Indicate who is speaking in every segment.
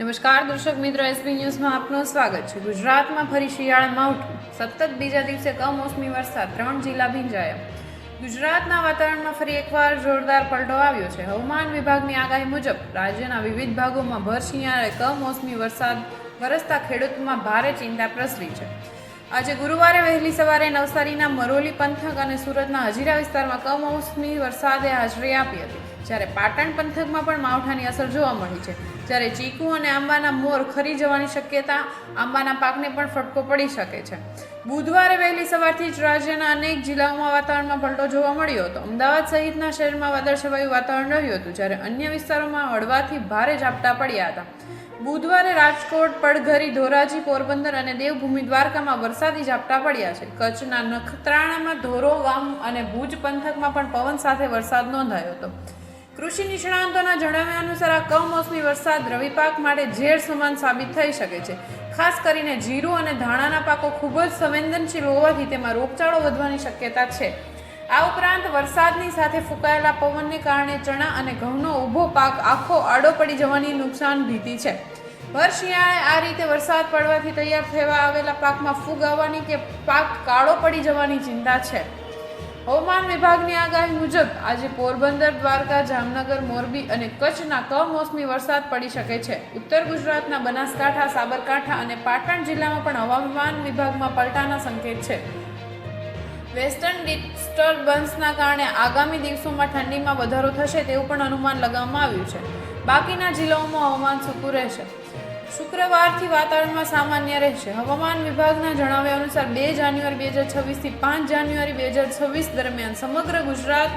Speaker 1: નમસ્કાર, દર્શક મિત્રો એસબી ન્યૂઝમાં આપનું સ્વાગત છે. ગુજરાતમાં ફરી શિયાળા માવઠું. સતત બીજા દિવસે કમોસમી વરસાદ, ત્રણ જિલ્લા ભીંજાયા. ગુજરાતના વાતાવરણમાં ફરી એકવાર જોરદાર પલટો આવ્યો છે. હવામાન વિભાગની આગાહી મુજબ, રાજ્યના વિવિધ ભાગોમાં ભર શિયાળે કમોસમી વરસાદ વરસતા ખેડૂતોમાં ભારે ચિંતા પ્રસરી છે. આજે ગુરુવારે વહેલી સવારે નવસારીના મરોલી પંથક અને સુરતના હજીરા વિસ્તારમાં કમોસમી વરસાદે હાજરી આપી હતી, જ્યારે પાટણ પંથકમાં પણ માવઠાની અસર જોવા મળી છે. જ્યારે ચીકુ અને આંબાના મોર ખરી જવાની શક્યતા, આંબાના પાકને પણ ફટકો પડી શકે છે. બુધવારે વહેલી સવારથી જ રાજ્યના અનેક જિલ્લાઓમાં વાતાવરણમાં પલટો જોવા મળ્યો હતો. અમદાવાદ સહિતના શહેરમાં વાદળછવાયું વાતાવરણ રહ્યું હતું, જ્યારે અન્ય વિસ્તારોમાં હળવાથી ભારે ઝાપટા પડ્યા હતા. બુધવારે રાજકોટ, પડઘરી, ધોરાજી, પોરબંદર અને દેવભૂમિ દ્વારકામાં વરસાદી ઝાપટા પડ્યા છે. કચ્છના નખત્રાણામાં ધોરો ગામ અને ભુજ પંથકમાં પણ પવન સાથે વરસાદ નોંધાયો હતો. કૃષિ નિષ્ણાંતોના જણાવ્યા અનુસાર આ કમોસમી વરસાદ રવિ પાક માટે ઝેર સમાન સાબિત થઈ શકે છે. ખાસ કરીને જીરું અને ધાણાના પાકો ખૂબ જ સંવેદનશીલ હોવાથી તેમાં રોગચાળો વધવાની શક્યતા છે. આ ઉપરાંત વરસાદની સાથે ફૂંકાયેલા પવનને કારણે ચણા અને ઘઉંનો ઊભો પાક આખો આડો પડી જવાની નુકસાન ભીતિ છે. ભર શિયાળે આ રીતે વરસાદ પડવાથી તૈયાર થવા આવેલા પાકમાં ફૂગ આવવાની કે પાક કાળો પડી જવાની ચિંતા છે. હવામાન વિભાગની આગાહી મુજબ આજે પોરબંદર, દ્વારકા, જામનગર, મોરબી અને કચ્છના કમોસમી વરસાદ પડી શકે છે. ઉત્તર ગુજરાતના બનાસકાંઠા, સાબરકાંઠા અને પાટણ જિલ્લામાં પણ હવામાન વિભાગમાં પલટાના સંકેત છે. વેસ્ટર્ન ડિસ્ટર્બન્સના કારણે આગામી દિવસોમાં ઠંડીમાં વધારો થશે તેવું પણ અનુમાન લગાવવામાં આવ્યું છે. બાકીના જિલ્લાઓમાં હવામાન સૂકું રહેશે. શુક્રવારથી વાતાવરણમાં સામાન્ય રહેશે. હવામાન વિભાગના જણાવ્યા અનુસાર બે જાન્યુઆરી બે હજાર છવ્વીસથી પાંચ જાન્યુઆરી બે હજાર છવ્વીસ દરમિયાન સમગ્ર ગુજરાત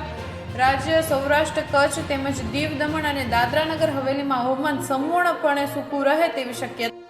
Speaker 1: રાજ્ય, સૌરાષ્ટ્ર, કચ્છ તેમજ દીવ દમણ અને દાદરાનગર હવેલીમાં હવામાન સંપૂર્ણપણે સૂકું રહે તેવી શક્યતા